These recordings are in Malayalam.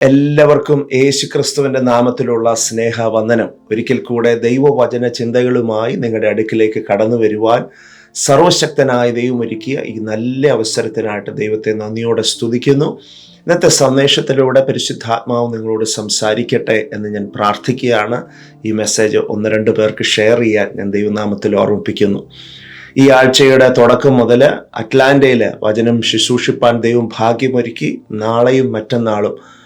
എല്ലാവർക്കും യേശു ക്രിസ്തുവിന്റെ നാമത്തിലുള്ള സ്നേഹവന്ദനം. ഒരിക്കൽ കൂടെ ദൈവവചന ചിന്തകളുമായി നിങ്ങളുടെ അടുക്കിലേക്ക് കടന്നു വരുവാൻ സർവശക്തനായ ദൈവം ഒരുക്കിയ ഈ നല്ല അവസരത്തിനായിട്ട് ദൈവത്തെ നന്ദിയോടെ സ്തുതിക്കുന്നു. ഇന്നത്തെ സന്ദേശത്തിലൂടെ പരിശുദ്ധാത്മാവ് നിങ്ങളോട് സംസാരിക്കട്ടെ എന്ന് ഞാൻ പ്രാർത്ഥിക്കുകയാണ്. ഈ മെസ്സേജ് ഒന്ന് രണ്ട് പേർക്ക് ഷെയർ ചെയ്യാൻ ഞാൻ ദൈവനാമത്തിൽ ഓർമ്മിപ്പിക്കുന്നു. ഈ ആഴ്ചയുടെ തുടക്കം മുതൽ അറ്റ്ലാന്റയിൽ വചനം ശുശ്രൂഷിപ്പാൻ ദൈവം ഭാഗ്യമൊരുക്കി നാളെയും മറ്റന്നാളും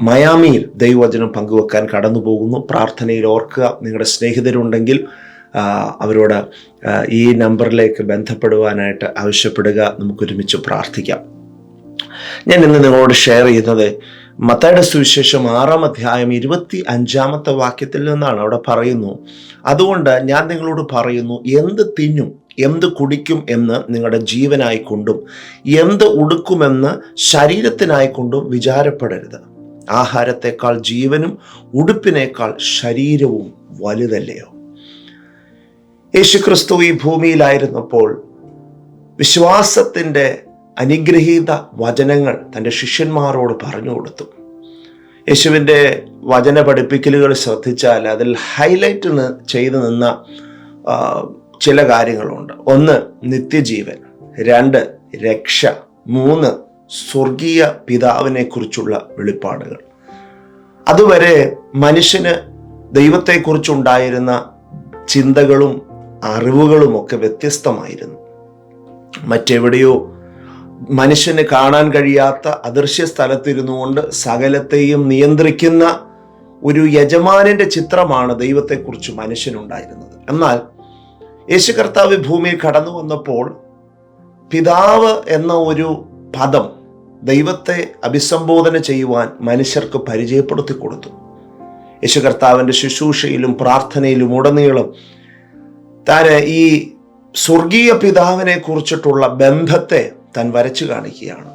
മയാമിയിൽ ദൈവവചനം പങ്കുവെക്കാൻ കടന്നു പോകുന്നു പ്രാർത്ഥനയിൽ ഓർക്കുക നിങ്ങളുടെ സ്നേഹിതരുണ്ടെങ്കിൽ അവരോട് ഈ നമ്പറിലേക്ക് ബന്ധപ്പെടുവാനായിട്ട് ആവശ്യപ്പെടുക. നമുക്കൊരുമിച്ച് പ്രാർത്ഥിക്കാം. ഞാൻ ഇന്ന് നിങ്ങളോട് ഷെയർ ചെയ്യുന്നത് മത്തയുടെ സുവിശേഷം ആറാം അധ്യായം ഇരുപത്തി അഞ്ചാമത്തെ വാക്യത്തിൽ നിന്നാണ്. അവിടെ പറയുന്നു അതുകൊണ്ട് ഞാൻ നിങ്ങളോട് പറയുന്നു എന്ത് തിന്നും എന്ത് കുടിക്കും എന്ന് നിങ്ങളുടെ ജീവനായിക്കൊണ്ടും എന്ത് ഉടുക്കുമെന്ന് ശരീരത്തിനായിക്കൊണ്ടും വിചാരപ്പെടരുത്. ആഹാരത്തെക്കാൾ ജീവനും ഉടുപ്പിനേക്കാൾ ശരീരവും വലുതല്ലയോ? യേശുക്രിസ്തു ഈ ഭൂമിയിലായിരുന്നപ്പോൾ വിശ്വാസത്തിന്റെ അനുഗ്രഹീത വചനങ്ങൾ തന്റെ ശിഷ്യന്മാരോട് പറഞ്ഞു കൊടുത്തു. യേശുവിന്റെ വചന പഠിപ്പിക്കലുകൾ ശ്രദ്ധിച്ചാൽ അതിൽ ഹൈലൈറ്റ് ചെയ്തു നിന്ന ചില കാര്യങ്ങളുണ്ട്. ഒന്ന് നിത്യജീവൻ. രണ്ട് രക്ഷ. മൂന്ന് സ്വർഗീയ പിതാവിനെ കുറിച്ചുള്ള വെളിപ്പാടുകൾ. അതുവരെ മനുഷ്യന് ദൈവത്തെക്കുറിച്ചുണ്ടായിരുന്ന ചിന്തകളും അറിവുകളും ഒക്കെ വ്യത്യസ്തമായിരുന്നു. മറ്റെവിടെയോ മനുഷ്യന് കാണാൻ കഴിയാത്ത അദൃശ്യ സ്ഥലത്തിരുന്നു കൊണ്ട് സകലത്തെയും നിയന്ത്രിക്കുന്ന ഒരു യജമാനന്റെ ചിത്രമാണ് ദൈവത്തെക്കുറിച്ച് മനുഷ്യനുണ്ടായിരുന്നത്. എന്നാൽ യേശു കർത്താവ് ഭൂമിയിൽ കടന്നു വന്നപ്പോൾ പിതാവ് എന്ന ഒരു പദം ദൈവത്തെ അഭിസംബോധന ചെയ്യുവാൻ മനുഷ്യർക്ക് പരിചയപ്പെടുത്തി കൊടുത്തു. യേശു കർത്താവിന്റെ ശുശ്രൂഷയിലും പ്രാർത്ഥനയിലും ഉടനീളം താൻ ഈ സ്വർഗീയ പിതാവിനെ കുറിച്ചിട്ടുള്ള ബന്ധത്തെ താൻ വരച്ചു കാണിക്കുകയാണ്.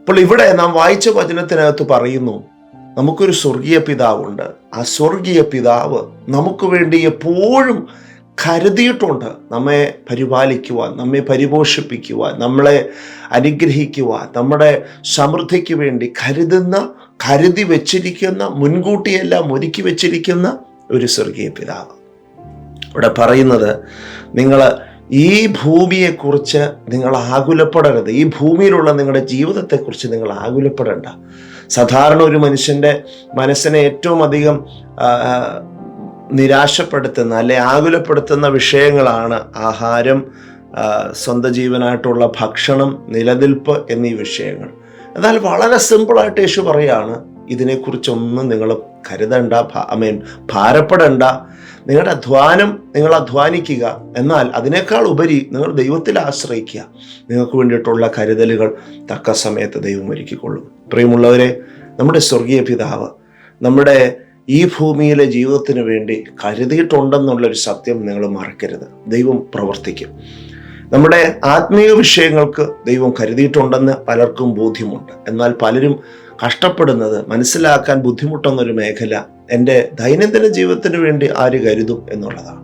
അപ്പോൾ ഇവിടെ നാം വായിച്ച വചനത്തിനകത്ത് പറയുന്നു നമുക്കൊരു സ്വർഗീയ പിതാവുണ്ട്. ആ സ്വർഗീയ പിതാവ് നമുക്ക് വേണ്ടി എപ്പോഴും കരുതിയിട്ടുണ്ട് നമ്മെ പരിപാലിക്കുവാൻ നമ്മെ പരിപോഷിപ്പിക്കുവാൻ നമ്മളെ അനുഗ്രഹിക്കുവാൻ നമ്മുടെ സമൃദ്ധിക്ക് വേണ്ടി കരുതുന്ന കരുതി വെച്ചിരിക്കുന്ന മുൻകൂട്ടിയെല്ലാം ഒരുക്കി വെച്ചിരിക്കുന്ന ഒരു സ്വർഗീയ പിതാവ്. ഇവിടെ പറയുന്നത് നിങ്ങൾ ഈ ഭൂമിയെക്കുറിച്ച് നിങ്ങൾ ആകുലപ്പെടരുത്. ഈ ഭൂമിയിലുള്ള നിങ്ങളുടെ ജീവിതത്തെക്കുറിച്ച് നിങ്ങൾ ആകുലപ്പെടേണ്ട. സാധാരണ ഒരു മനുഷ്യന്റെ മനസ്സിനെ ഏറ്റവും അധികം നിരാശപ്പെടുത്തുന്ന അല്ലെ ആകുലപ്പെടുത്തുന്ന വിഷയങ്ങളാണ് ആഹാരം സ്വന്തം ജീവനായിട്ടുള്ള ഭക്ഷണം നിലനിൽപ്പ് എന്നീ വിഷയങ്ങൾ. എന്നാൽ വളരെ സിമ്പിളായിട്ട് യേശു പറയാണ് ഇതിനെക്കുറിച്ചൊന്നും നിങ്ങൾ കരുതണ്ട ഐ മീൻ ഭാരപ്പെടണ്ട. നിങ്ങളുടെ അധ്വാനം നിങ്ങൾ അധ്വാനിക്കുക. എന്നാൽ അതിനേക്കാൾ ഉപരി നിങ്ങൾ ദൈവത്തിൽ ആശ്രയിക്കുക. നിങ്ങൾക്ക് വേണ്ടിയിട്ടുള്ള കരുതലുകൾ തക്ക സമയത്ത് ദൈവം ഒരുക്കിക്കൊള്ളും. പ്രിയമുള്ളവരെ നമ്മുടെ സ്വർഗീയ പിതാവ് നമ്മുടെ ഈ ഭൂമിയിലെ ജീവിതത്തിന് വേണ്ടി കരുതിയിട്ടുണ്ടെന്നുള്ളൊരു സത്യം നിങ്ങൾ മറക്കരുത്. ദൈവം പ്രവർത്തിക്കും. നമ്മുടെ ആത്മീയ വിഷയങ്ങൾക്ക് ദൈവം കരുതിയിട്ടുണ്ടെന്ന് പലർക്കും ബോധ്യമുണ്ട്. എന്നാൽ പലരും കഷ്ടപ്പെടുന്നത് മനസ്സിലാക്കാൻ ബുദ്ധിമുട്ടുന്നൊരു മേഖല എന്റെ ദൈനംദിന ജീവിതത്തിന് വേണ്ടി ആര് കരുതും എന്നുള്ളതാണ്.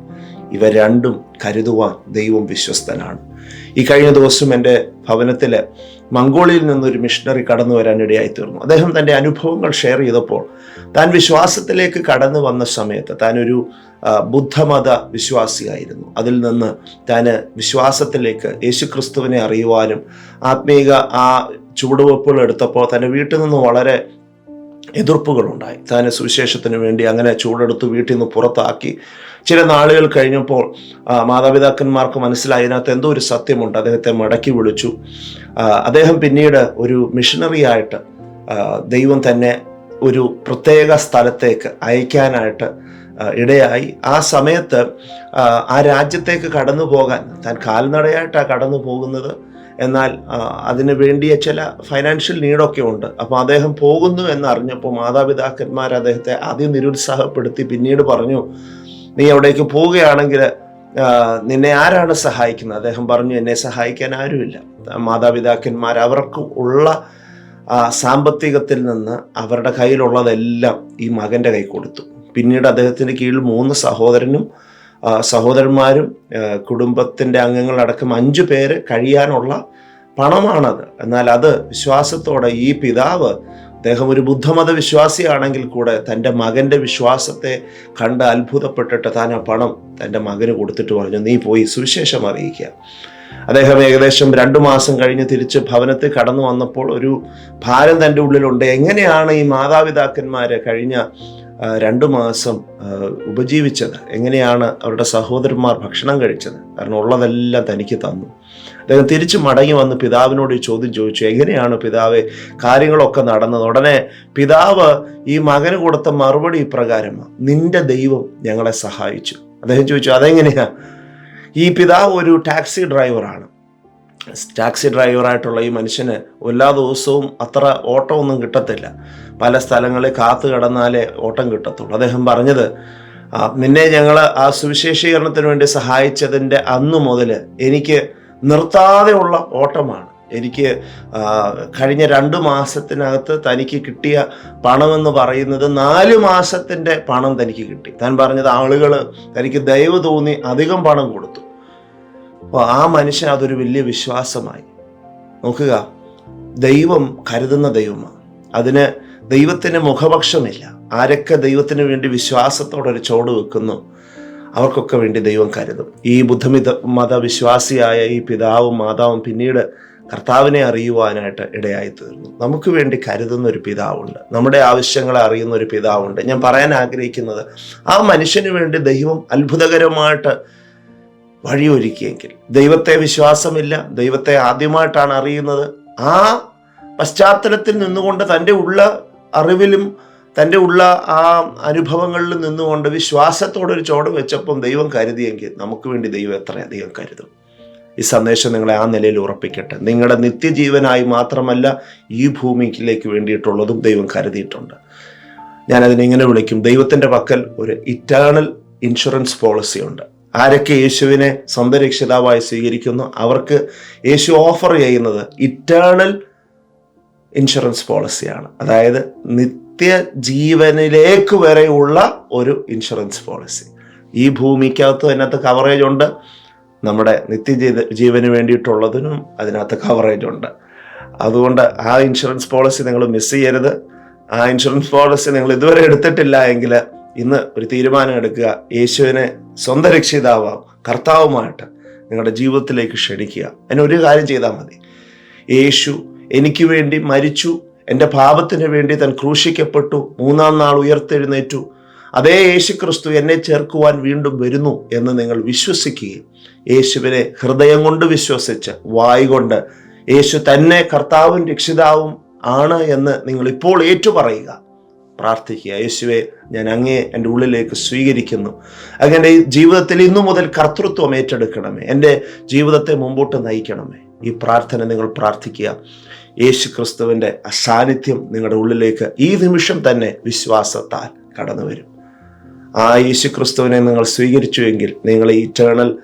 ഇവ രണ്ടും കരുതുവാൻ ദൈവം വിശ്വസ്തനാണ്. ഈ കഴിഞ്ഞ ദിവസം എന്റെ ഭവനത്തിൽ മംഗോളിയയിൽ നിന്നൊരു മിഷണറി കടന്നു വരാനിടയായി തീർന്നു. അദ്ദേഹം തന്റെ അനുഭവങ്ങൾ ഷെയർ ചെയ്തപ്പോൾ താൻ വിശ്വാസത്തിലേക്ക് കടന്നു വന്ന സമയത്ത് താൻ ഒരു ബുദ്ധമത വിശ്വാസിയായിരുന്നു. അതിൽ നിന്ന് താൻ വിശ്വാസത്തിലേക്ക് യേശുക്രിസ്തുവിനെ അറിയുവാനും ആത്മീക ആ ചുവടുവെപ്പുകൾ എടുത്തപ്പോൾ തന്റെ വീട്ടിൽ നിന്ന് വളരെ എതിർപ്പുകളുണ്ടായി. താൻ സുവിശേഷത്തിന് വേണ്ടി അങ്ങനെ ചൂടെടുത്ത് വീട്ടിൽ നിന്ന് പുറത്താക്കി. ചില നാളുകൾ കഴിഞ്ഞപ്പോൾ മാതാപിതാക്കന്മാർക്ക് മനസ്സിലായി അതിനകത്ത് എന്തോ ഒരു സത്യമുണ്ട്. അദ്ദേഹത്തെ മടക്കി വിളിച്ചു. അദ്ദേഹം പിന്നീട് ഒരു മിഷണറി ആയിട്ട് ദൈവം തന്നെ ഒരു പ്രത്യേക സ്ഥലത്തേക്ക് അയക്കാനായിട്ട് ഇടയായി. ആ സമയത്ത് ആ, രാജ്യത്തേക്ക് കടന്നു പോകാൻ താൻ കാൽനടയായിട്ടാണ് കടന്നു പോകുന്നത്. എന്നാൽ അതിന് വേണ്ടിയ ചില ഫൈനാൻഷ്യൽ നീഡൊക്കെ ഉണ്ട്. അപ്പോൾ അദ്ദേഹം പോകുന്നു എന്നറിഞ്ഞപ്പോൾ മാതാപിതാക്കന്മാർ അദ്ദേഹത്തെ ആദ്യം നിരുത്സാഹപ്പെടുത്തി പിന്നീട് പറഞ്ഞു നീ അവിടേക്ക് പോവുകയാണെങ്കിൽ നിന്നെ ആരാണ് സഹായിക്കുന്നത്? അദ്ദേഹം പറഞ്ഞു എന്നെ സഹായിക്കാൻ ആരുമില്ല. മാതാപിതാക്കന്മാർ അവർക്ക് ഉള്ള സാമ്പത്തികത്തിൽ നിന്ന് അവരുടെ കയ്യിലുള്ളതെല്ലാം ഈ മകന്റെ കൈ കൊടുത്തു. പിന്നീട് അദ്ദേഹത്തിന്റെ കീഴിൽ മൂന്ന് സഹോദരനും സഹോദരന്മാരും കുടുംബത്തിന്റെ അംഗങ്ങളടക്കം അഞ്ചു പേര് കഴിയാനുള്ള പണമാണത്. എന്നാൽ അത് വിശ്വാസത്തോടെ ഈ പിതാവ് അദ്ദേഹം ഒരു ബുദ്ധമത വിശ്വാസിയാണെങ്കിൽ കൂടെ തന്റെ മകന്റെ വിശ്വാസത്തെ കണ്ട് അത്ഭുതപ്പെട്ടിട്ട് താൻ ആ പണം തന്റെ മകന് കൊടുത്തിട്ട് പറഞ്ഞു നീ പോയി സുവിശേഷം അറിയിക്കുക അദ്ദേഹം ഏകദേശം രണ്ടു മാസം കഴിഞ്ഞ് തിരിച്ച് ഭവനത്തിൽ കടന്നു വന്നപ്പോൾ ഒരു ഭാരം തന്റെ ഉള്ളിലുണ്ട്. എങ്ങനെയാണ് ഈ മാതാപിതാക്കന്മാർ കഴിഞ്ഞ രണ്ടു മാസം ഉപജീവിച്ചത്. എങ്ങനെയാണ് അവരുടെ സഹോദരന്മാർ ഭക്ഷണം കഴിച്ചത്? കാരണം ഉള്ളതെല്ലാം തനിക്ക് തന്നു. അദ്ദേഹം തിരിച്ചു മടങ്ങി വന്ന് പിതാവിനോട് ഈ ചോദ്യം ചോദിച്ചു എങ്ങനെയാണ് പിതാവെ കാര്യങ്ങളൊക്കെ നടന്നത്? ഉടനെ പിതാവ് ഈ മകന് കൊടുത്ത മറുപടി ഇപ്രകാരമാണ് നിന്റെ ദൈവം ഞങ്ങളെ സഹായിച്ചു. അദ്ദേഹം ചോദിച്ചു അതെങ്ങനെയാ? ഈ പിതാവ് ഒരു ടാക്സി ഡ്രൈവറാണ്. ടാക്സി ഡ്രൈവറായിട്ടുള്ള ഈ മനുഷ്യന് എല്ലാ ദിവസവും അത്ര ഓട്ടമൊന്നും കിട്ടത്തില്ല. പല സ്ഥലങ്ങളിൽ കാത്തു കിടന്നാലേ ഓട്ടം കിട്ടത്തുള്ളൂ. അദ്ദേഹം പറഞ്ഞത് നിന്നെ ഞങ്ങൾ ആ സുവിശേഷീകരണത്തിന് വേണ്ടി സഹായിച്ചതിന്റെ അന്ന് മുതൽ എനിക്ക് നിർത്താതെയുള്ള ഓട്ടമാണ്. എനിക്ക് കഴിഞ്ഞ രണ്ട് മാസത്തിനകത്ത് തനിക്ക് കിട്ടിയ പണമെന്ന് പറയുന്നത് നാല് മാസത്തിന്റെ പണം തനിക്ക് കിട്ടി. താൻ പറഞ്ഞത് ആളുകൾ തനിക്ക് ദയവ് തോന്നി അധികം പണം കൊടുത്തു. അപ്പോൾ ആ മനുഷ്യൻ അതൊരു വലിയ വിശ്വാസമായി. നോക്കുക ദൈവം കരുതുന്ന ദൈവമാണ്. അതിന് ദൈവത്തിന് മുഖപക്ഷമില്ല. ആരൊക്കെ ദൈവത്തിന് വേണ്ടി വിശ്വാസത്തോടെ ഒരു ചോട് വെക്കുന്നു അവർക്കൊക്കെ വേണ്ടി ദൈവം കരുതും. ഈ ബുദ്ധമിത മതവിശ്വാസിയായ ഈ പിതാവും മാതാവും പിന്നീട് കർത്താവിനെ അറിയുവാനായിട്ട് ഇടയായി തീർന്നു നമുക്ക് വേണ്ടി കരുതുന്ന ഒരു പിതാവുണ്ട്. നമ്മുടെ ആവശ്യങ്ങളെ അറിയുന്ന ഒരു പിതാവുണ്ട്. ഞാൻ പറയാൻ ആഗ്രഹിക്കുന്നത് ആ മനുഷ്യന് വേണ്ടി ദൈവം അത്ഭുതകരമായിട്ട് വഴിയൊരുക്കിയെങ്കിൽ. ദൈവത്തെ വിശ്വാസമില്ല. ദൈവത്തെ ആദ്യമായിട്ടാണ് അറിയുന്നത്. ആ പശ്ചാത്തലത്തിൽ നിന്നുകൊണ്ട് തന്റെ ഉള്ള അറിവിലും തന്റെ ഉള്ള ആ അനുഭവങ്ങളിലും നിന്നുകൊണ്ട് വിശ്വാസത്തോടെ ഒരു ചോട് വെച്ചപ്പം ദൈവം കരുതിയെങ്കിൽ നമുക്ക് വേണ്ടി ദൈവം എത്രയധികം കരുതും. ഈ സന്ദേശം നിങ്ങളെ ആ നിലയിൽ ഉറപ്പിക്കട്ടെ. നിങ്ങളുടെ നിത്യജീവനായി മാത്രമല്ല ഈ ഭൂമിയിലേക്ക് വേണ്ടിയിട്ടുള്ളതും ദൈവം കരുതിയിട്ടുണ്ട്. ഞാനതിനെ ഇങ്ങനെ വിളിക്കും. ദൈവത്തിന്റെ പക്കൽ ഒരു ഇറ്റേണൽ ഇൻഷുറൻസ് പോളിസി ഉണ്ട്. ആരൊക്കെ യേശുവിനെ സ്വന്തം രക്ഷിതാവായി സ്വീകരിക്കുന്നു? അവർക്ക് യേശു ഓഫർ ചെയ്യുന്നത് ഇറ്റേണൽ ഇൻഷുറൻസ് പോളിസിയാണ് അതായത് നിത്യ ജീവനിലേക്ക് വരെയുള്ള ഒരു ഇൻഷുറൻസ് പോളിസി ഈ ഭൂമിക്കകത്ത് അതിനകത്ത് കവറേജ് ഉണ്ട്. നമ്മുടെ നിത്യ ജീവന് വേണ്ടിയിട്ടുള്ളതിനും അതിനകത്ത് കവറേജ് ഉണ്ട്. അതുകൊണ്ട് ആ ഇൻഷുറൻസ് പോളിസി നിങ്ങൾ മിസ് ചെയ്യരുത്. ആ ഇൻഷുറൻസ് പോളിസി നിങ്ങൾ ഇതുവരെ എടുത്തിട്ടില്ല എങ്കിൽ ഇന്ന് ഒരു തീരുമാനം എടുക്കുക. യേശുവിനെ സ്വന്തം രക്ഷിതാവാം കർത്താവുമായിട്ട് നിങ്ങളുടെ ജീവിതത്തിലേക്ക് ക്ഷണിക്കുക. ഒരു കാര്യം ചെയ്താൽ മതി. യേശു എനിക്ക് വേണ്ടി മരിച്ചു എന്റെ പാപത്തിന് വേണ്ടി താൻ ക്രൂശിക്കപ്പെട്ടു മൂന്നാം നാൾ ഉയർത്തെഴുന്നേറ്റു. അതേ യേശു ക്രിസ്തു എന്നെ ചേർക്കുവാൻ വീണ്ടും വരുന്നു എന്ന് നിങ്ങൾ വിശ്വസിക്കുകയും യേശുവിനെ ഹൃദയം കൊണ്ട് വിശ്വസിച്ച് വായി കൊണ്ട് യേശു തന്നെ കർത്താവും രക്ഷിതാവും ആണ് എന്ന് നിങ്ങൾ ഇപ്പോൾ ഏറ്റുപറയുക. പ്രാർത്ഥിക്കുക. യേശുവെ ഞാൻ അങ്ങേ എന്റെ ഉള്ളിലേക്ക് സ്വീകരിക്കുന്നു. അങ്ങനെ ജീവിതത്തിൽ ഇന്നു മുതൽ കർത്തൃത്വം ഏറ്റെടുക്കണമേ. എന്റെ ജീവിതത്തെ മുമ്പോട്ട് നയിക്കണമേ. ഈ പ്രാർത്ഥന നിങ്ങൾ പ്രാർത്ഥിക്കുക. യേശു ക്രിസ്തുവിന്റെ അസാന്നിധ്യം നിങ്ങളുടെ ഉള്ളിലേക്ക് ഈ നിമിഷം തന്നെ വിശ്വാസത്താൽ കടന്നു വരും ആ യേശു ക്രിസ്തുവിനെ നിങ്ങൾ സ്വീകരിച്ചുവെങ്കിൽ നിങ്ങൾ ഈ eternal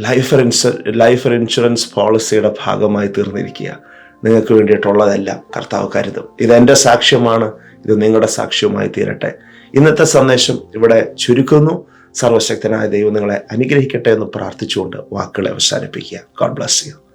life insu life insurance പോളിസിയുടെ ഭാഗമായി തീർന്നിരിക്കുക. നിങ്ങൾക്ക് വേണ്ടിയിട്ടുള്ളതെല്ലാം കർത്താവ് കരുതും. ഇതെന്റെ സാക്ഷ്യമാണ്. ഇത് നിങ്ങളുടെ സാക്ഷ്യവുമായി തീരട്ടെ. ഇന്നത്തെ സന്ദേശം ഇവിടെ ചുരുക്കുന്നു. സർവശക്തനായ ദൈവം നിങ്ങളെ അനുഗ്രഹിക്കട്ടെ എന്ന് പ്രാർത്ഥിച്ചുകൊണ്ട് വാക്കുകളെ അവസാനിപ്പിക്കുക. God bless you